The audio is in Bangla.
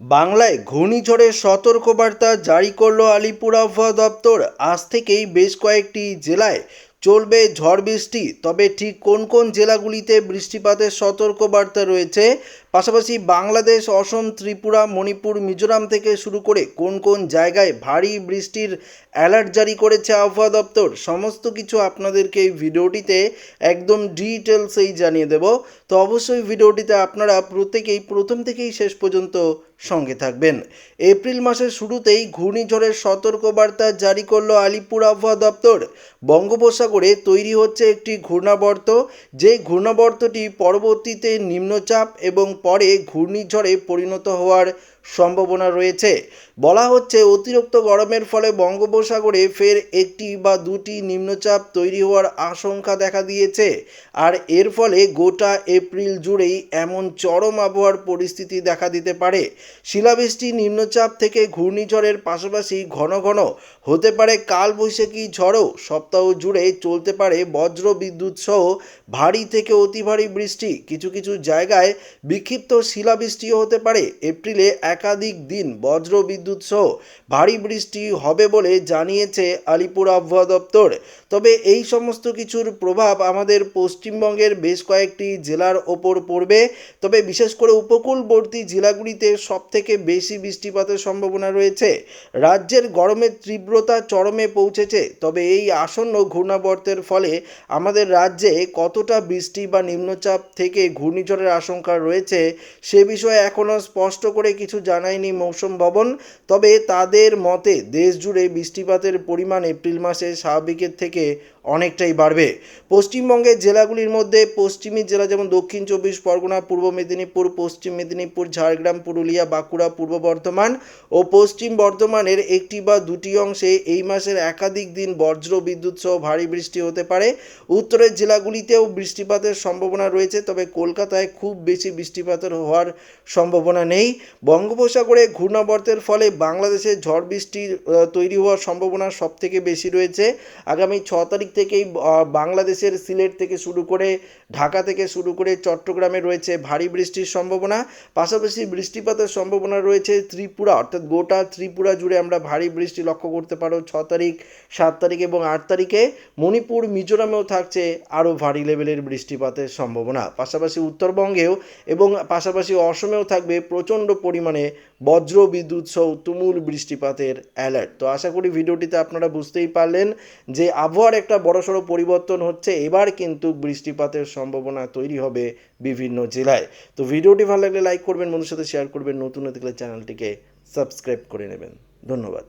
বাংলায় ঘূর্ণিঝড়ের সতর্কবার্তা জারি করল আলিপুর আবহাওয়া দপ্তর। আজ থেকেই বেশ কয়েকটি জেলায় চলবে ঝড় বৃষ্টি। তবে ঠিক কোন কোন জেলাগুলিতে বৃষ্টিপাতের সতর্কবার্তা রয়েছে? পাশাপাশি বাংলাদেশ, অসম, ত্রিপুরা, মণিপুর, মিজোরাম থেকে শুরু করে কোন কোন জায়গায় ভারী বৃষ্টির অ্যালার্ট জারি করেছে আবহাওয়া দপ্তর? সমস্ত কিছু আপনাদেরকে এই ভিডিওটিতে একদম ডিটেলসেই জানিয়ে দেব। তো অবশ্যই ভিডিওটিতে আপনারা প্রত্যেকেই প্রথম থেকেই শেষ পর্যন্ত সঙ্গে থাকবেন। এপ্রিল মাসের শুরুতেই ঘূর্ণিঝড়ের সতর্কবার্তা জারি করল আলিপুর আবহাওয়া দপ্তর। বঙ্গোপসাগরে তৈরি হচ্ছে একটি ঘূর্ণাবর্ত। যে ঘূর্ণাবর্তটি পরবর্তীতে নিম্নচাপ এবং পরে ঘূর্ণিঝড়ে পরিণত হওয়ার সম্ভাবনা রয়েছে। বলা হচ্ছে, অতিরিক্ত গরমের ফলে বঙ্গোপসাগরে ফের একটি বা দুটি নিম্নচাপ তৈরি হওয়ার আশঙ্কা দেখা দিয়েছে। আর এর ফলে গোটা এপ্রিল জুড়েই এমন চরম আবহাওয়ার পরিস্থিতি দেখা দিতে পারে। শিলাবৃষ্টি নিম্নচাপ থেকে ঘূর্ণিঝড়ের পাশাপাশি ঘন ঘন হতে পারে কালবৈশাখী ঝড়ও। সপ্তাহ জুড়ে চলতে পারে বজ্র বিদ্যুৎ সহ ভারী থেকে অতি ভারী বৃষ্টি। কিছু কিছু জায়গায় বিক্ষিপ্ত শিলাবৃষ্টিও হতে পারে। এপ্রিলে একাধিক দিন বজ্র বিদ্যুৎ সহ ভারী বৃষ্টি হবে বলে জানিয়েছে আলিপুর আবহাওয়া দপ্তর। তবে এই সমস্ত কিছুর প্রভাব আমাদের পশ্চিমবঙ্গের বেশ কয়েকটি জেলার ওপর পড়বে। তবে বিশেষ করে উপকূলবর্তী জেলাগুলিতে সবথেকে বেশি বৃষ্টিপাতের সম্ভাবনা রয়েছে। রাজ্যের গরমের তীব্রতা চরমে পৌঁছেছে। তবে এই আসন্ন ঘূর্ণাবর্তের ফলে আমাদের রাজ্যে কতটা বৃষ্টি বা নিম্নচাপ থেকে ঘূর্ণিঝড়ের আশঙ্কা রয়েছে সে বিষয়ে এখনও স্পষ্ট করে কিছু জানায়নি মৌসুম ভবন। তবে তাদের মতে দেশজুড়ে বৃষ্টিপাতের পরিমাণ এপ্রিল মাসে স্বাভাবিকের থেকে অনেকটাই বাড়বে। পশ্চিমবঙ্গের জেলাগুলির মধ্যে পশ্চিমী জেলা যেমন দক্ষিণ চব্বিশ পরগনা, পূর্ব মেদিনীপুর, পশ্চিম মেদিনীপুর, ঝাড়গ্রাম, পুরুলিয়া, বাঁকুড়া, পূর্ব বর্ধমান ও পশ্চিম বর্ধমানের একটি বা দুটি অংশে এই মাসের একাধিক দিন বজ্র বিদ্যুৎ সহ ভারী বৃষ্টি হতে পারে। উত্তরের জেলাগুলিতেও বৃষ্টিপাতের সম্ভাবনা রয়েছে, তবে কলকাতায় খুব বেশি বৃষ্টিপাতের হওয়ার সম্ভাবনা নেই। বঙ্গোপসাগরে ঘূর্ণাবর্তের ফলে বাংলাদেশে ঝড় বৃষ্টি তৈরি হওয়ার সম্ভাবনা সবথেকে বেশি রয়েছে। আগামী ছ তারিখ থেকেই বাংলাদেশের সিলেট থেকে শুরু করে ঢাকা থেকে শুরু করে চট্টগ্রামে রয়েছে ভারী বৃষ্টির সম্ভাবনা। পাশাপাশি বৃষ্টিপাতের সম্ভাবনা রয়েছে ত্রিপুরা, অর্থাৎ গোটা ত্রিপুরা জুড়ে আমরা ভারী বৃষ্টি লক্ষ্য করতে পারো ছ তারিখ, সাত তারিখ এবং আট তারিখে। মণিপুর, মিজোরামেও থাকছে আরও ভারী লেভেলের বৃষ্টিপাতের সম্ভাবনা। পাশাপাশি উত্তরবঙ্গেও এবং পাশাপাশি অসমেও থাকবে প্রচণ্ড পরিমাণে বজ্র বিদ্যুৎ সহ তুমুল বৃষ্টিপাতের অ্যালার্ট তো আশা করি ভিডিওটিতে আপনারা বুঝতেই পারলেন যে আবহাওয়ার একটা বড়সড় পরিবর্তন হচ্ছে, এবার কিন্তু বৃষ্টিপাতের সম্ভাবনা তৈরি হবে বিভিন্ন জেলায়। তো ভিডিওটি ভালো লাগলে লাইক করবেন বন্ধুর সাথে শেয়ার করবেন, নতুন দেখলে চ্যানেলটিকে সাবস্ক্রাইব করে নেবেন। ধন্যবাদ।